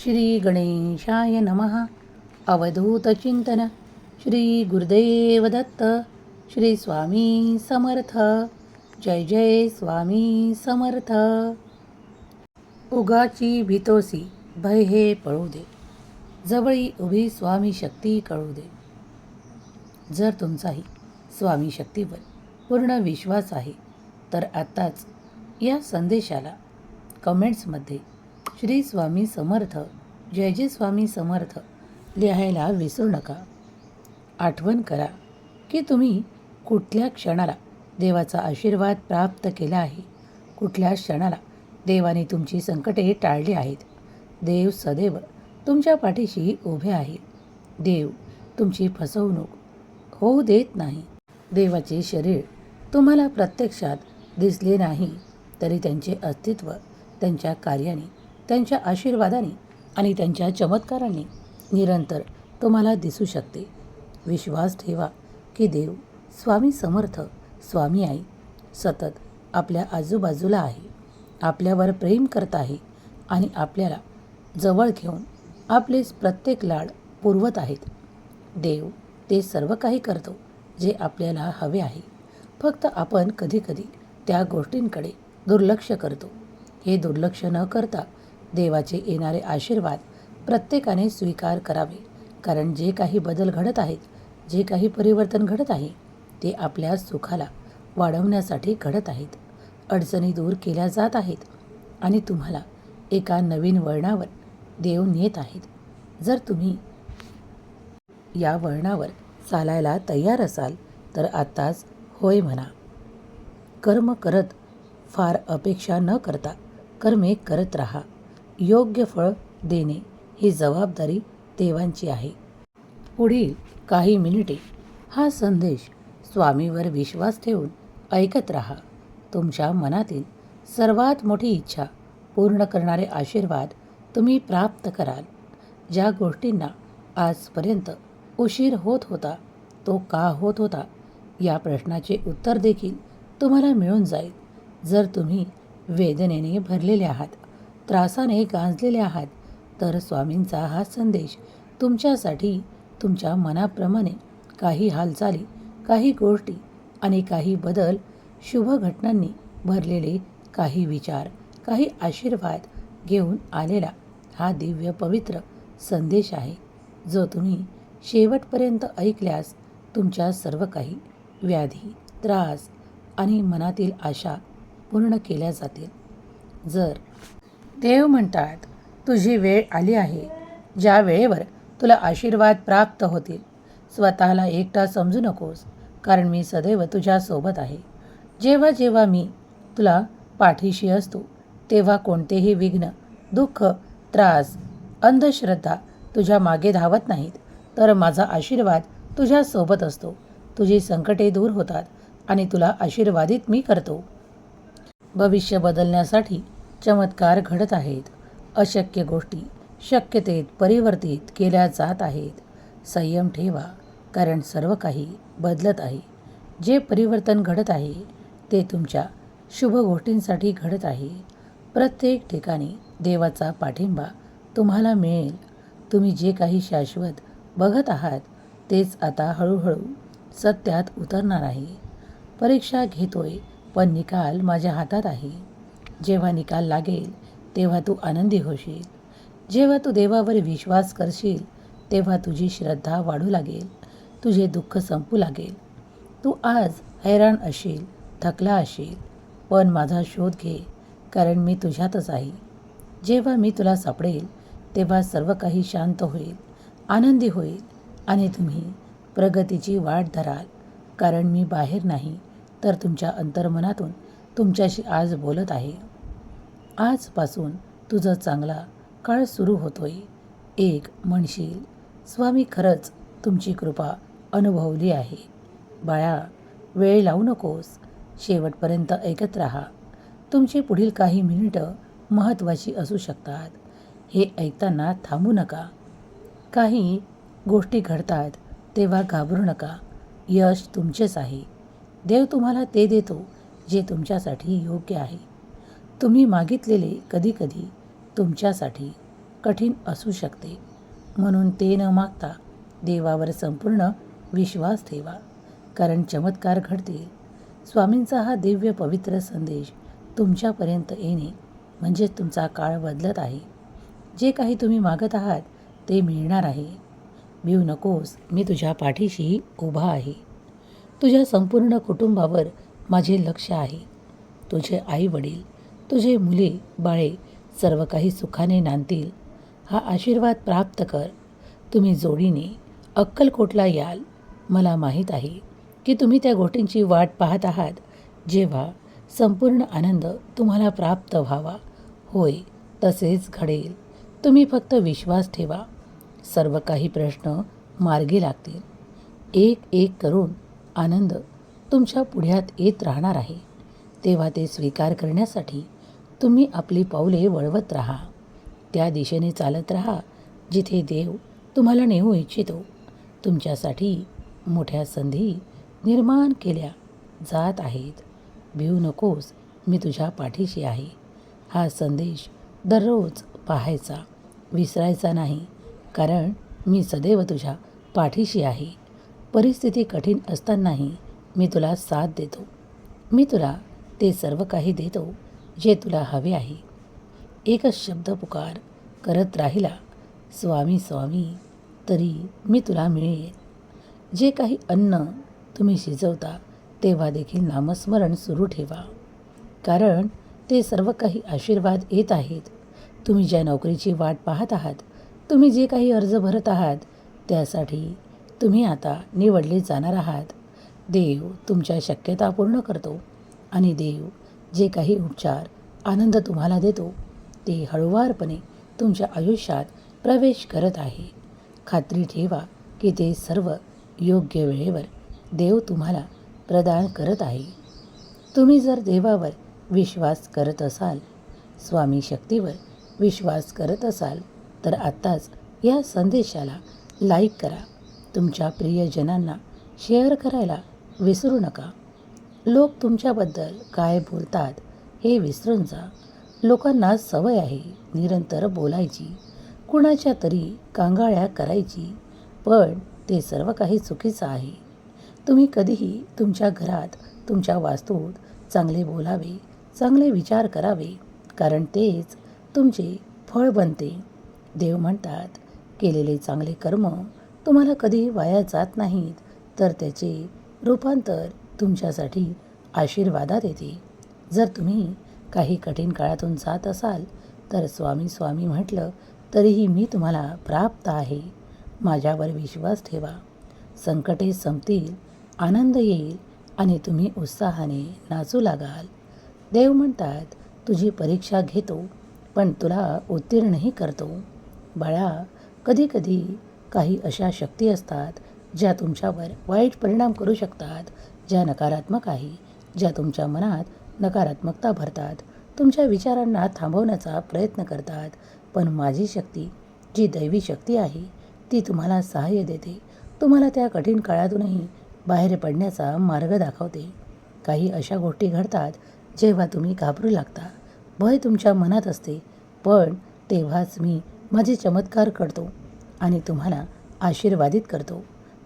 श्री गणेशाय नमः अवधूतचिंतन श्री गुरुदेव दत्त। श्री स्वामी समर्थ। जय जय स्वामी समर्थ। उगाची भितोसी भय हे पळू दे। जवळी उभी स्वामी शक्ती कळू दे। जर तुमचाही स्वामी शक्तीवर पूर्ण विश्वास आहे तर आत्ताच या संदेशाला कमेंट्समध्ये श्री स्वामी समर्थ जय जय स्वामी समर्थ लिहायला विसरू नका. आठवण करा की तुम्ही कुठल्या क्षणाला देवाचा आशीर्वाद प्राप्त केला आहे? कुठल्या क्षणाला देवाने तुमची संकटे टाळली आहेत? देव सदैव तुमच्या पाठीशी उभे आहे. देव तुमची फसवणूक होऊ देत नाही. देवाचे शरीर तुम्हाला प्रत्यक्षात दिसले नाही तरी त्यांचे अस्तित्व त्यांच्या कार्याने त्यांच्या आशीर्वादाने आणि त्यांच्या चमत्काराने निरंतर तुम्हाला दिसू शकते. विश्वास ठेवा की देव स्वामी समर्थ स्वामी आई सतत आपल्या आजूबाजूला आहे. आपल्यावर प्रेम करत आहे आणि आपल्याला जवळ घेऊन आपले प्रत्येक लाड पुरवत आहेत. देव ते सर्व काही करतो जे आपल्याला हवे आहे. फक्त आपण कधीकधी त्या गोष्टींकडे दुर्लक्ष करतो. हे दुर्लक्ष न करता देवाचे येणारे आशीर्वाद प्रत्येकाने स्वीकार करावे. कारण जे काही बदल घडत आहेत जे काही परिवर्तन घडत आहे ते आपल्या सुखाला वाढवण्यासाठी घडत आहेत. अडचणी दूर केल्या जात आहेत आणि तुम्हाला एका नवीन वळणावर देव नेत आहेत. जर तुम्ही या वळणावर चालायला तयार असाल तर आत्ताच होय म्हणा. कर्म करत फार अपेक्षा न करता कर्मे करत राहा. योग्य फळ देणे ही जबाबदारी देवांची आहे. पुढील काही मिनिटे हा संदेश स्वामीवर विश्वास ठेवून ऐकत राहा. तुमच्या मनातील सर्वात मोठी इच्छा पूर्ण करणारे आशीर्वाद तुम्ही प्राप्त कराल. ज्या गोष्टींना आजपर्यंत उशीर होत होता तो का होत होता या प्रश्नाचे उत्तर देखील तुम्हाला मिळून जाईल जर तुम्ही वेदनेने भरलेले आहात. त्रासाने गांजलेले आहात. तर स्वामींचा हा संदेश तुमच्यासाठी तुमच्या मनाप्रमाणे काही हालचाली काही गोष्टी आणि काही बदल शुभ घटनांनी भरलेले काही विचार काही आशीर्वाद घेऊन आलेला हा दिव्य पवित्र संदेश आहे जो तुम्ही शेवटपर्यंत ऐकल्यास तुमच्या सर्व काही व्याधी त्रास आणि मनातील आशा पूर्ण केल्या जातील. जर देव म्हणतात तुझी वेळ आली आहे. ज्या वेळेवर तुला आशीर्वाद प्राप्त होतील स्वतःला एकटा समजू नकोस कारण मी सदैव तुझ्यासोबत आहे. जेव्हा जेव्हा मी तुला पाठीशी असतो तेव्हा कोणतेही विघ्न दुःख त्रास अंधश्रद्धा तुझ्या मागे धावत नाहीत. तर माझा आशीर्वाद तुझ्यासोबत असतो. तुझी संकटे दूर होतात आणि तुला आशीर्वादित मी करतो. भविष्य बदलण्यासाठी चमत्कार घडत आहेत. अशक्य गोष्टी शक्यतेत परिवर्तित केल्या जात आहेत. संयम ठेवा कारण सर्व काही बदलत आहे. जे परिवर्तन घडत आहे ते तुमच्या शुभ गोष्टींसाठी घडत आहे. प्रत्येक ठिकाणी देवाचा पाठिंबा तुम्हाला मिळेल. तुम्ही जे काही शाश्वत बघत आहात तेच आता हळूहळू सत्यात उतरणार आहे. परीक्षा घेतोय पण निकाल माझ्या हातात आहे. जेव्हा निकाल लागेल तेव्हा तू आनंदी होशील. जेव्हा तू देवावर विश्वास करशील तेव्हा तुझी श्रद्धा वाढू लागेल तुझे दुःख संपू लागेल. तू आज हैराण असेल थकला असेल पण माझा शोध घे कारण मी तुझ्यातच आहे. जेव्हा मी तुला सापडेल तेव्हा सर्व काही शांत होईल आनंदी होईल आणि तुम्ही प्रगतीची वाट धराल. कारण मी बाहेर नाही तर तुमच्या अंतर्मनातून तुमच्याशी आज बोलत आहे. आजपासून तुझं चांगला काळ सुरू होतोय. एक म्हणशील स्वामी खरंच तुमची कृपा अनुभवली आहे. बाळा वेळ लावू नकोस. शेवटपर्यंत ऐकत राहा. तुमची पुढील काही मिनिटं महत्त्वाची असू शकतात. हे ऐकताना थांबू नका. काही गोष्टी घडतात तेव्हा घाबरू नका. यश तुमचेच आहे. देव तुम्हाला ते देतो जे तुमच्यासाठी योग्य आहे. तुम्ही मागितलेले कधीकधी तुमच्यासाठी कठीण असू शकते. म्हणून ते न मागता देवावर संपूर्ण विश्वास ठेवा कारण चमत्कार घडतील. स्वामींचा हा दिव्य पवित्र संदेश तुमच्यापर्यंत येणे म्हणजे तुमचा काळ बदलत आहे. जे काही तुम्ही मागत आहात ते मिळणार आहे. भिऊ नकोस मी तुझ्या पाठीशी उभा आहे. तुझ्या संपूर्ण कुटुंबावर माझे लक्ष आहे. तुझे आई वडील तुझे मुले बाळे सर्व काही सुखाने नांदतील. हा आशीर्वाद प्राप्त कर. तुम्ही जोडीने अक्कलकोटला याल. मला माहीत आहे की तुम्ही त्या गोटींची वाट पाहत आहात. जेव्हा संपूर्ण आनंद तुम्हाला प्राप्त व्हावा. होय तसेच घडेल. तुम्ही फक्त विश्वास ठेवा. सर्व काही प्रश्न मार्गी लागतील. एक एक करून आनंद तुमच्या पुढ्यात येत राहणार आहे. तेव्हा ते स्वीकार करण्यासाठी तुम्ही आपली पावले वळवत राहा. त्या दिशेने चालत राहा जिथे देव तुम्हाला नेऊ इच्छितो. तुमच्यासाठी मोठ्या संधी निर्माण केल्या जात आहेत. भिऊ नकोस मी तुझ्या पाठीशी आहे. हा संदेश दररोज पाहायचा विसरायचा नाही कारण मी सदैव तुझ्या पाठीशी आहे. परिस्थिती कठीण असतानाही मी तुला साथ देतो. मी तुला ते सर्व काही देतो. जे तुला हवे आहे. एकच शब्द पुकार करत राहिला स्वामी स्वामी तरी मी तुला मिळेन जे काही अन्न तुम्ही शिजवता तेव्हा देखील नामस्मरण सुरू ठेवा. कारण ते सर्व काही आशीर्वाद येत आहेत. तुम्ही ज्या नोकरीची वाट पाहत आहात तुम्ही जे काही अर्ज भरत आहात त्यासाठी तुम्ही आता निवडले जाणार आहात. देव तुमच्या शक्यता पूर्ण करतो आणि देव जे काही उपचार आनंद तुम्हाला देतो ते हळुवारपणे तुमच्या आयुष्यात प्रवेश करत आहे. खात्री ठेवा की ते सर्व योग्य वेळेवर देव तुम्हाला प्रदान करत आहे. तुम्ही जर देवावर विश्वास करत असाल स्वामी शक्तीवर विश्वास करत असाल तर आत्ताच या संदेशाला लाईक करा. तुमच्या प्रियजनांना शेअर करायला विसरू नका. लोक तुमच्याबद्दल काय बोलतात हे विसरून जा लोकांना सवय आहे निरंतर बोलायची. कुणाच्या तरी कांगाळ्या करायची. पण ते सर्व काही चुकीचं आहे. तुम्ही कधीही तुमच्या घरात तुमच्या वास्तूत चांगले बोलावे चांगले विचार करावे. कारण तेच तुमचे फळ बनते. देव म्हणतात केलेले चांगले कर्म तुम्हाला कधी वाया जात नाहीत. तर त्याचे रूपांतर तुमच्यासाठी आशीर्वादात येते. जर तुम्ही काही कठीण काळातून जात असाल तर स्वामी स्वामी म्हटलं तरीही मी तुम्हाला प्राप्त आहे. माझ्यावर विश्वास ठेवा. संकटे संपतील आनंद येईल आणि तुम्ही उत्साहाने नाचू लागाल. देव म्हणतात तुझी परीक्षा घेतो पण तुला उत्तीर्णही करतो. बाळा कधीकधी काही अशा शक्ती असतात ज्या तुमच्यावर वाईट परिणाम करू शकतात. ज्या नकारात्मक आहे ज्या तुमच्या मनात नकारात्मकता भरतात तुमच्या विचारांना थांबवण्याचा प्रयत्न करतात. पण माझी शक्ती जी दैवी शक्ती आहे ती तुम्हाला सहाय्य देते. तुम्हाला त्या कठीण काळातूनही बाहेर पडण्याचा मार्ग दाखवते. काही अशा गोष्टी घडतात जेव्हा तुम्ही घाबरू लागता. भय तुमच्या मनात असते पण तेव्हाच मी माझे चमत्कार करतो आणि तुम्हाला आशीर्वादित करतो.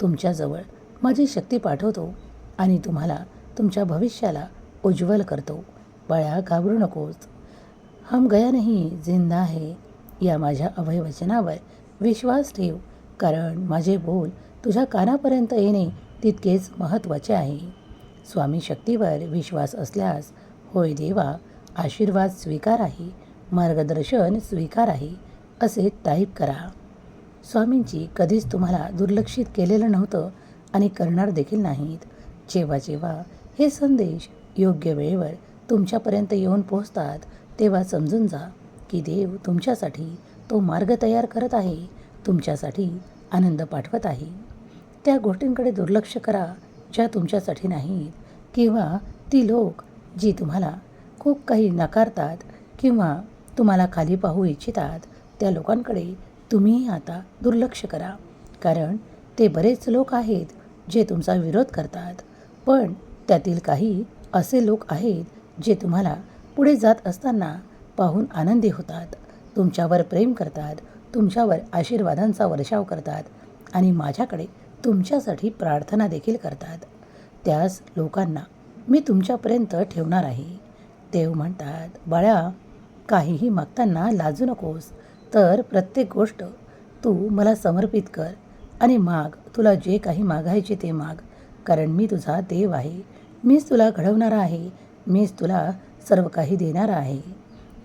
तुमच्याजवळ माझी शक्ती पाठवतो. आणि तुम्हाला तुमच्या भविष्याला उज्ज्वल करतो. बाळा घाबरू नकोस. हम गया नाही जिंदा आहे या माझ्या अभयवचनावर विश्वास ठेव कारण माझे बोल तुझ्या कानापर्यंत येणे तितकेच महत्त्वाचे आहे. स्वामी शक्तीवर विश्वास असल्यास होय देवा आशीर्वाद स्वीकार आहे मार्गदर्शन स्वीकार आहे असे टाईप करा. स्वामींची कधीच तुम्हाला दुर्लक्षित केलेलं नव्हतं आणि करणार देखील नाहीत. जेव्हा जेव्हा हे संदेश योग्य वेळेवर तुमच्यापर्यंत येऊन पोहोचतात तेव्हा समजून जा की देव तुमच्यासाठी तो मार्ग तयार करत आहे तुमच्यासाठी आनंद पाठवत आहे. त्या गोष्टींकडे दुर्लक्ष करा ज्या तुमच्यासाठी नाहीत किंवा ती लोक जी तुम्हाला खूप काही नकारतात किंवा तुम्हाला खाली पाहू इच्छितात त्या लोकांकडे तुम्हीही आता दुर्लक्ष करा. कारण ते बरेच लोक आहेत जे तुमचा विरोध करतात. पण त्यातील काही असे लोक आहेत जे तुम्हाला पुढे जात असताना पाहून आनंदी होतात. तुमच्यावर प्रेम करतात तुमच्यावर आशीर्वादांचा वर्षाव करतात आणि माझ्याकडे तुमच्यासाठी प्रार्थना देखील करतात. त्याच लोकांना मी तुमच्यापर्यंत ठेवणार आहे. देव म्हणतात बाळा काहीही मागताना लाजू नकोस. तर प्रत्येक गोष्ट तू मला समर्पित कर आणि माग तुला जे काही मागायचे ते माग. कारण मी तुझा देव आहे. मीच तुला घडवणारा आहे. मीच तुला सर्व काही देणारा आहे.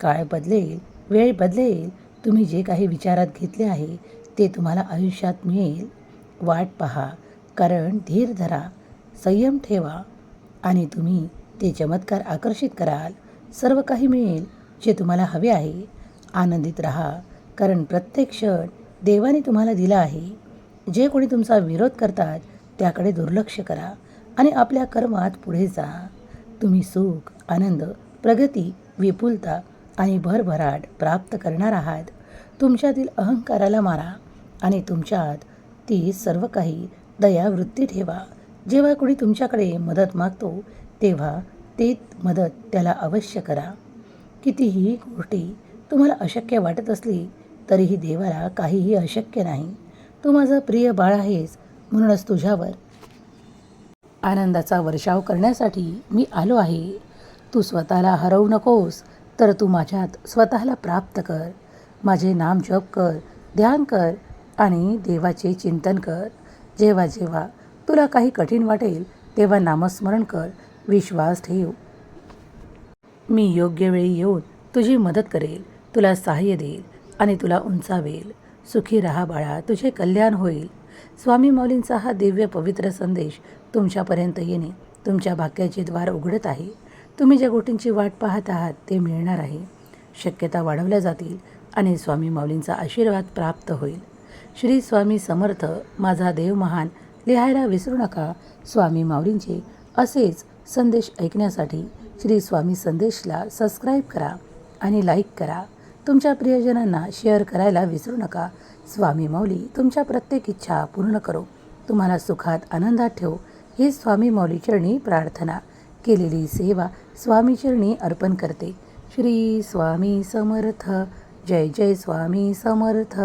काळ बदलेल वेळ बदलेल. तुम्ही जे काही विचारात घेतले आहे ते तुम्हाला आयुष्यात मिळेल. वाट पहा कारण धीर धरा संयम ठेवा आणि तुम्ही ते चमत्कार आकर्षित कराल. सर्व काही मिळेल जे तुम्हाला हवे आहे. आनंदित राहा कारण प्रत्येक क्षण देवाने तुम्हाला दिला आहे. जे कोणी तुमचा विरोध करतात त्याकडे दुर्लक्ष करा आणि आपल्या कर्मात पुढे जा. तुम्ही सुख आनंद प्रगती विपुलता आणि भरभराट प्राप्त करणार आहात. तुमच्यातील अहंकाराला मारा आणि तुमच्यात ती सर्व काही दयावृत्ती ठेवा. जेव्हा कोणी तुमच्याकडे मदत मागतो तेव्हा ते मदत त्याला अवश्य करा. कितीही गोष्टी तुम्हाला अशक्य वाटत असली तरीही देवाला काहीही अशक्य नाही. तू माझं प्रिय बाळ आहेस म्हणूनच तुझ्यावर आनंदाचा वर्षाव करण्यासाठी मी आलो आहे. तू स्वतःला हरवू नकोस तर तू माझ्यात स्वतःला प्राप्त कर. माझे नाम जप कर ध्यान कर आणि देवाचे चिंतन कर. जेव्हा जेव्हा तुला काही कठीण वाटेल तेव्हा नामस्मरण कर. विश्वास ठेव. मी योग्य वेळी येऊन तुझी मदत करेल तुला सहाय्य देईल आणि तुला उंचावेल. सुखी राहा बाळा तुझे कल्याण होईल. स्वामी माऊलींचा हा दिव्य पवित्र संदेश तुमच्यापर्यंत येणे तुमच्या भाग्याचे द्वार उघडत आहे. तुम्ही ज्या गोष्टींची वाट पाहत आहात ते मिळणार आहे. शक्यता वाढवल्या जातील आणि स्वामी माऊलींचा आशीर्वाद प्राप्त होईल. श्री स्वामी समर्थ माझा देव महान लिहायला विसरू नका. स्वामी माऊलींचे असेच संदेश ऐकण्यासाठी श्री स्वामी संदेशला सबस्क्राईब करा आणि लाईक करा. तुमच्या प्रियजनांना शेअर करायला विसरू नका. स्वामी मौली तुमच्या प्रत्येक इच्छा पूर्ण करो. तुम्हाला सुखात आनंदात ठेव. ही स्वामी मौली चरणी प्रार्थना. केलेली सेवा स्वामी चरणी अर्पण करते. श्री स्वामी समर्थ. जय जय स्वामी समर्थ.